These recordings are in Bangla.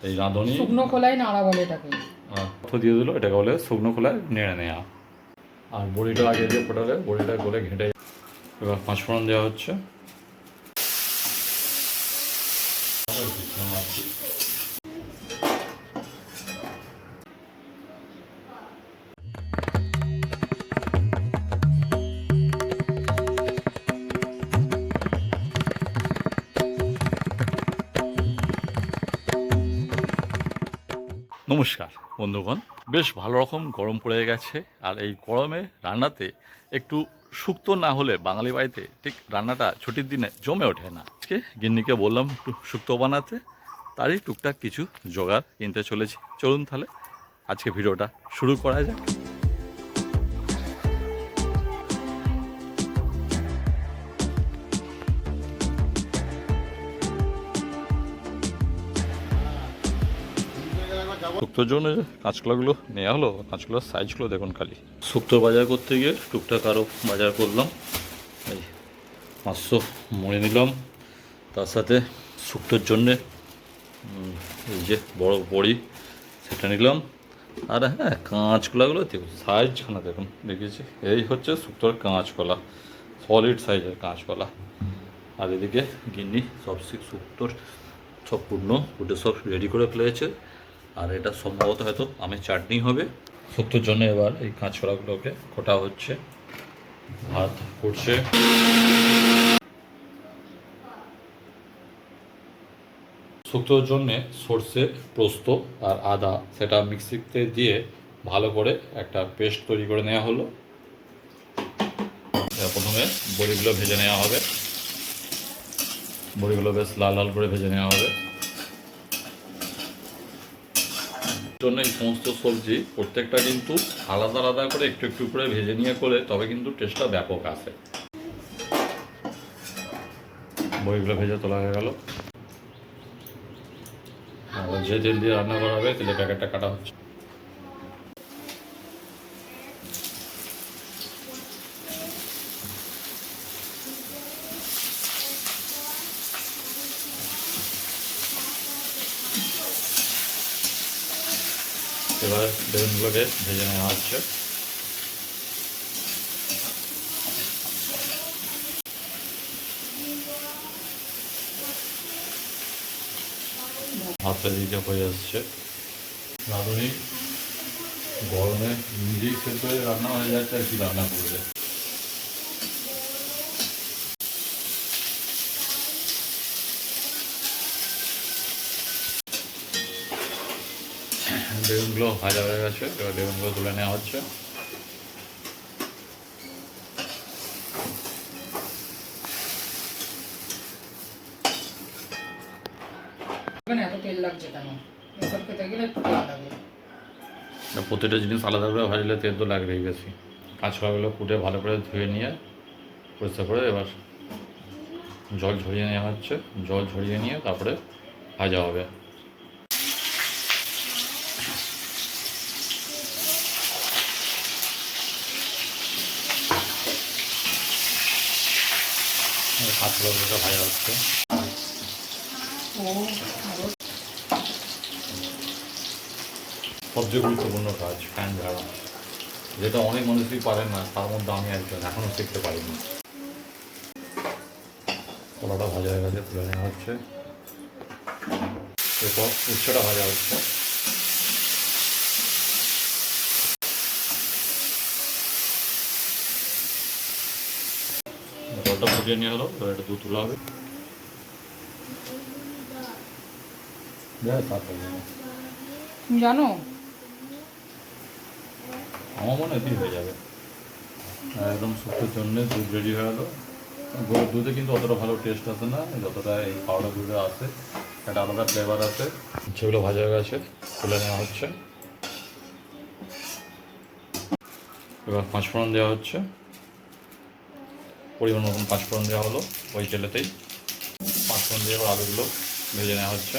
এই রাঁধুনি? শুকনো খোলাই নাড়া বলে এটাকে। অর্থ দিয়ে দিল এটাকে বলে শুকনো খোলায় নেড়ে নেওয়া আর বড়িটা আগে দিয়ে ফোটালে বড়িটা গলে ঘেঁটে এবার পাঁচফোড়ন দেওয়া হচ্ছে। নমস্কার, বন্ধুগণ। বেশ ভালো রকম গরম পড়ে গেছে, আর এই গরমে রান্নাতে একটু শুক্তো না হলে বাঙালি বাড়িতে ঠিক রান্নাটা ছুটির দিনে জমে ওঠে না। আজকে গিন্নিকে বললাম একটু শুক্তো বানাতে, তারই টুকটাক কিছু জোগাড় কিনতে চলেছি। চলুন তাহলে আজকে ভিডিওটা শুরু করা যাক। শুক্তোর জন্য কাঁচকলাগুলো নেওয়া হলো কাঁচকলার সাইজগুলো দেখুন খালি। শুক্তো বাজার করতে গিয়ে টুকটাক আরও বাজার করলাম। এই পাঁচশো মুড়ে নিলাম। তার সাথে শুক্তোর জন্যে এই যে বড় বড়ি সেটা নিলাম। আর হ্যাঁ কাঁচকলাগুলো দেখুন সাইজখানা দেখুন দেখেছি এই হচ্ছে শুক্তোর কাঁচকলা সলিড সাইজের কাঁচকলা। আর এদিকে গিন্নি সব শুক্তোর সব পূর্ণ ফুটে সব রেডি করে ফেলেছে। আর এটা সম্ভবত হয়তো আমের চাটনি হবে। শুক্তোর জন্য এবার এই কাঁচকলাগুলোকে কোটা হচ্ছে, ভাত করছে। শুক্তোর জন্যে সর্ষে, পোস্ত আর আদা সেটা মিক্সিতে দিয়ে ভালো করে একটা পেস্ট তৈরি করে নেওয়া হলো। প্রথমে বড়িগুলো ভেজে নেওয়া হবে। বড়িগুলো বেশ লাল লাল করে ভেজে নেওয়া হবে। জন্য এই সমস্ত সবজি প্রত্যেকটা কিন্তু আলাদা আলাদা করে একটু একটু করে ভেজে নিয়ে করে তবে কিন্তু টেস্টটা ব্যাপক আসে। বইগুলো ভেজে তোলা হয়ে গেল। যে তেল দিয়ে রান্না করা হবে তেলের প্যাকেটটা কাটা হচ্ছে। এবার বেগুনগুলোকে ভেজে নেওয়া হচ্ছে হাতটা দিকে হয়ে আসছে। রাঁধুনি গরমে নিজেই সেদ্ধ হয়ে রান্না হয়ে যাচ্ছে, আর কি রান্না করবে? বেগুনগুলো ভাজা হয়ে গেছে এবার বেগুনগুলো তুলে নেওয়া হচ্ছে। এত তেল লাগছে কেন? এসব খেতে গেলে একটু তেল লাগে। প্রতিটা জিনিস আলাদা করে ভাজলে তেল তো লাগবেই বেশি। কাঁচকলাগুলো কুটে ভালো করে ধুয়ে নিয়ে পরিষ্কার করে এবার জল ঝরিয়ে নেওয়া হচ্ছে। জল ঝরিয়ে নিয়ে তারপরে ভাজা হবে। কাঁচকলাগুলোটা ভাজা হচ্ছে। সবচেয়ে গুরুত্বপূর্ণ কাজ ফ্যান ঝাড়া। যেটা অনেক মানুষই পারেন না, তার মধ্যে আমি একজন এখনও শিখতে পারিনি। কলাটা ভাজা হয়ে গেছে, তুলে নেওয়া হচ্ছে। এরপর উচ্ছেটা ভাজা হচ্ছে। জলটা ফুটিয়ে নিয়ে হলো এবার এটা দুধ তোলা হবে। জানো। আমার মনে হয় হয়ে যাবে। একদম শুক্তোর জন্য দুধ রেডি হয়ে গেলো গরুর দুধে কিন্তু অতটা ভালো টেস্ট আসে না যতটা এই পাউডার দুধে আসে একটা আলাদা ফ্লেভার আছে। সেগুলো ভাজা হয়ে গেছে তুলে নেওয়া হচ্ছে। এবার পাঁচফোড়ন দেওয়া হচ্ছে। পরিমাণ মতন পাঁচফোড়ন দেওয়া হলো ওই তেলেতেই। পাঁচফোড়ন দিয়ে এবার আলুগুলো ভেজে নেওয়া হচ্ছে।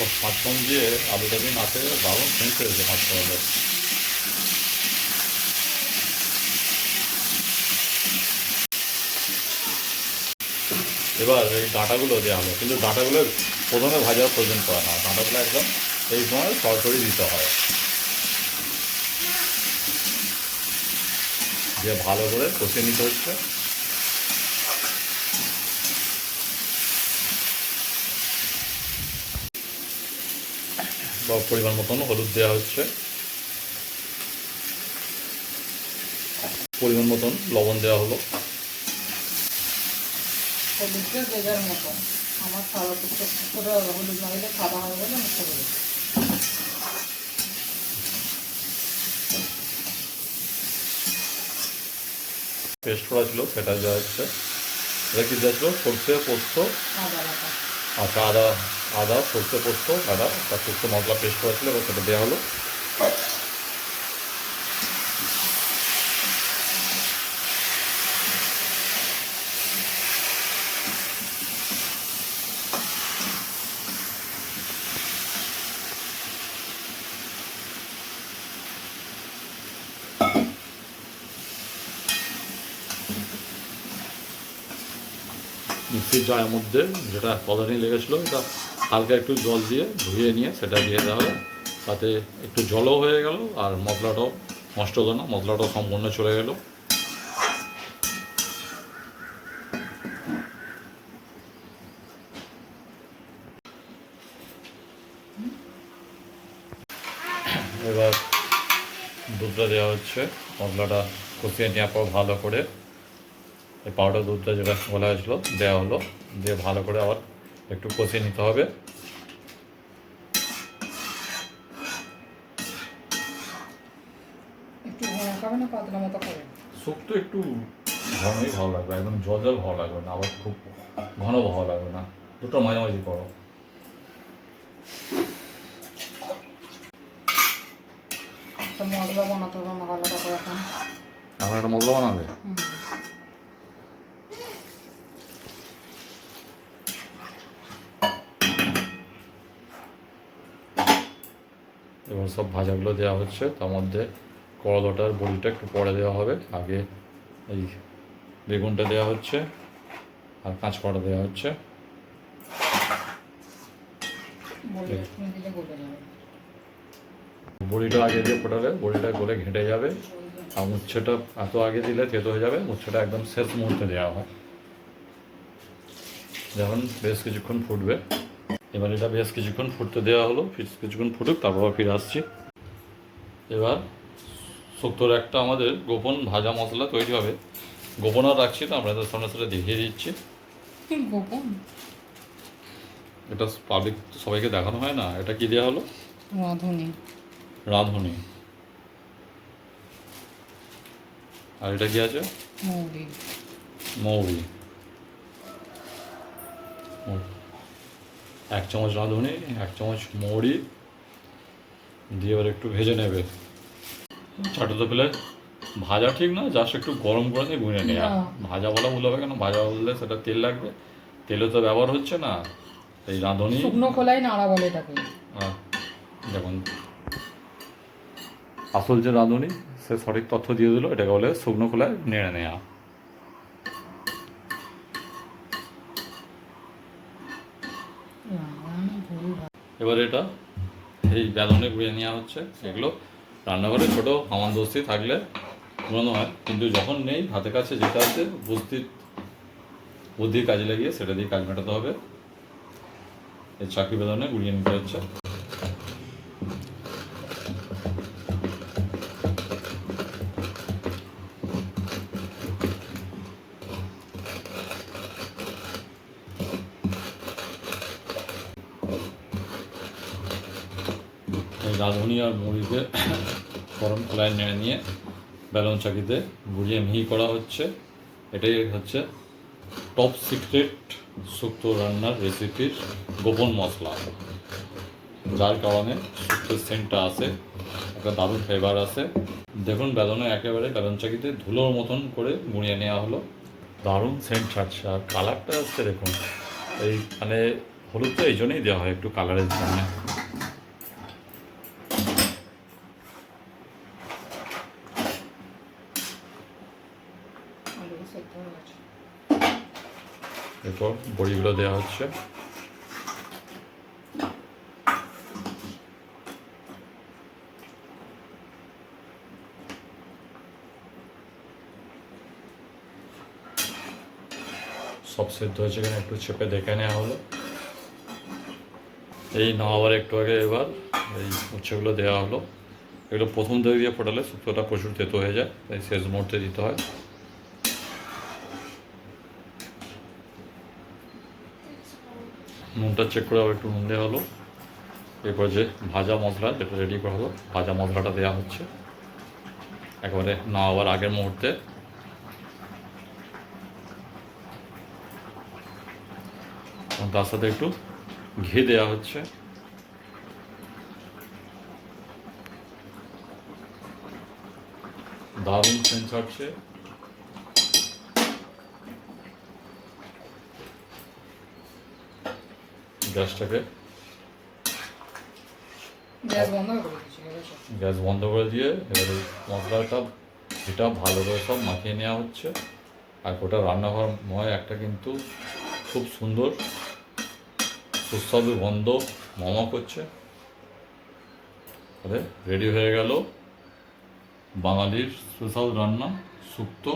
ও পাঁচফোড়ন দিয়ে আলুটা দিন আসে দারুণ সেন্ট হয়েছে পাঁচফোড়নের। এবার এই ডাঁটাগুলো দেওয়া হলো। কিন্তু ডাঁটাগুলো প্রথমে ভাজার প্রয়োজন পড়ে না। ডাঁটাগুলো একদম এই সময় সরাসরি দিতে হয়। যে ভালো করে কষিয়ে নিতে হচ্ছে। বা পরিমাণ মতন হলুদ দেওয়া হচ্ছে। পরিমাণ মতন লবণ দেওয়া হলো। হলুদটা যে যার মতো। আমার সাদা টুকরো করে হলুদ না হলে সাদা হবে বলে মুখে পেস্ট করা ছিল সেটা দেওয়া হচ্ছে। এটা কি দেওয়া ছিল? সর্ষে পোস্ত। আদা আচ্ছা আদা আদা সর্ষে পোস্ত আদা তার শুক্তো মশলা পেস্ট করা ছিল এবার সেটা দেওয়া হলো। মিক্সির জারের মধ্যে যেটা কদানি লেগেছিলো, এটা হালকা একটু জল দিয়ে ধুয়ে নিয়ে সেটা দিয়ে দেওয়া হলো। তাতে একটু জলও হয়ে গেল আর মশলাটাও নষ্ট হলো না, মশলাটাও সম্পূর্ণ চলে গেল। এবার দুধটা দেওয়া হচ্ছে, মশলাটা কষিয়ে নেওয়ার পর ভালো করে এই পাউডার দুধটা যেটা বলা হয়েছিল দেওয়া হলো। দিয়ে ভালো করে আবার একটু কষিয়ে নিতে হবে। শুক্তো একটু ঘনই ভালো লাগবে একদম জল জল ভালো লাগবে না আবার খুব ঘন ভালো লাগবে না। দুটো মাঝামাঝি করো। মশলা বানাতে হবে আলাদা করে এখন আমার একটা মশলা বানাবে? এবার সব ভাজাগুলো দেওয়া হচ্ছে। তার মধ্যে করলাটার বড়িটা একটু পরে দেওয়া হবে। আগে এই বেগুনটা দেওয়া হচ্ছে আর কাঁচকড়া দেওয়া হচ্ছে। বড়িটা আগে দিয়ে ফোটালে বড়িটা গলে ঘেঁটে যাবে। আর উচ্ছেটা এত আগে দিলে তেতো হয়ে যাবে উচ্ছেটা একদম শেষ মুহূর্তে দেওয়া হয়। যখন বেশ কিছুক্ষণ ফুটবে এবার এটা বেশ কিছুক্ষণ ফুটতে দেওয়া হলো কিছুক্ষণ ফুটুক তারপর ফিরে আসছি। এবার শুক্তোর একটা আমাদের গোপন ভাজা মশলা তৈরি হবে। গোপন আর রাখছি তো আপনাদের সামনে সাথে দেখিয়ে দিচ্ছি। গোপন? এটা পাবলিক সবাইকে দেখানো হয় না এটা কি দেওয়া হলো? রাঁধুনি। রাঁধুনি। আর এটা কি আছে? মৌরি। মৌরি। এক চামচ রাঁধুনি এক চামচ মৌরি দিয়ে এবার একটু ভেজে নেবে। চাটাতে পেলে ভাজা ঠিক না জাস্ট একটু গরম করে নিয়ে গুঁড়ে নেওয়া ভাজা বলা ভুল হবে কেন? ভাজা বললে সেটা তেল লাগবে। তেলে তো ব্যবহার হচ্ছে না। এই রাঁধুনি শুকনো খোলাই নাড়া বলে এটাকে। আর দেখুন। আসল যে রাঁধুনি সে সঠিক তথ্য দিয়ে দিল এটাকে বলে শুকনো খোলায় নেড়ে নেওয়া এবার এটা, এই বেদনে গুঁড়িয়ে নেওয়া হচ্ছে। এগুলো রান্নাঘরে ছোটো হামানদস্তি থাকলে ঘুরানো হয়। কিন্তু যখন নেই হাতে কাছে যেটা আছে বুদ্ধি বুদ্ধি কাজে লাগিয়ে সেটা দিয়ে কাজ মেটাতে হবে। এই চাকরি বেদনে গুঁড়িয়ে নিতে হচ্ছে। রাঁধুনি আর মুড়িকে গরম খোলায় নেড়ে নিয়ে বেলন চাকিতে গুঁড়িয়ে মিহি করা হচ্ছে। এটাই হচ্ছে টপ সিক্রেট শুক্তো রান্নার রেসিপির গোপন মশলা। যার কারণে শুক্তোর সেন্টটা আসে, একটা দারুণ ফ্লেভার আসে। দেখুন, বেলনে একেবারে বেলন চাকিতে ধুলোর মতন করে গুঁড়িয়ে নেওয়া হলো। দারুণ সেন্ট ছাড়ছে। আর কালারটা আসছে, দেখুন, এই মানে হলুদটা এই জন্যই দেওয়া হয় একটু কালারের জন্য আলু সেদ্ধ হয়ে গেছে এরপর বড়িগুলো দেওয়া হচ্ছে সব সেদ্ধ হয়েছে কিনা একটু চেপে দেখে নেওয়া হলো এই না আবার একটু আগে এবার এই উচ্ছেগুলো দেওয়া হলো এগুলো প্রথম থেকে দিয়ে ফোটালে শুক্তোটা প্রচুর তেতো হয়ে যায় তাই শেষ মুহূর্তে দিতে হয় নুনটা চেক করে আবার একটু নুন দেওয়া হলো। এরপর যে ভাজা মশলা যেটা রেডি করা হলো, ভাজা মশলাটা দেওয়া হচ্ছে। একেবারে না আবার আগের মুহূর্তে। তার সাথে একটু ঘি দেওয়া হচ্ছে। দারুণ সেন্স ছাড়ছে। গ্যাসটাকে গ্যাস বন্ধ করে দিয়ে এবারে মশলাটা এটা ভালো করে সব মাখিয়ে নেওয়া হচ্ছে আর গোটা রান্নাঘর ময় একটা কিন্তু খুব সুন্দর সুস্বাদু গন্ধ মমা করছে। তাহলে রেডি হয়ে গেল বাঙালির সুস্বাদু রান্না শুক্তো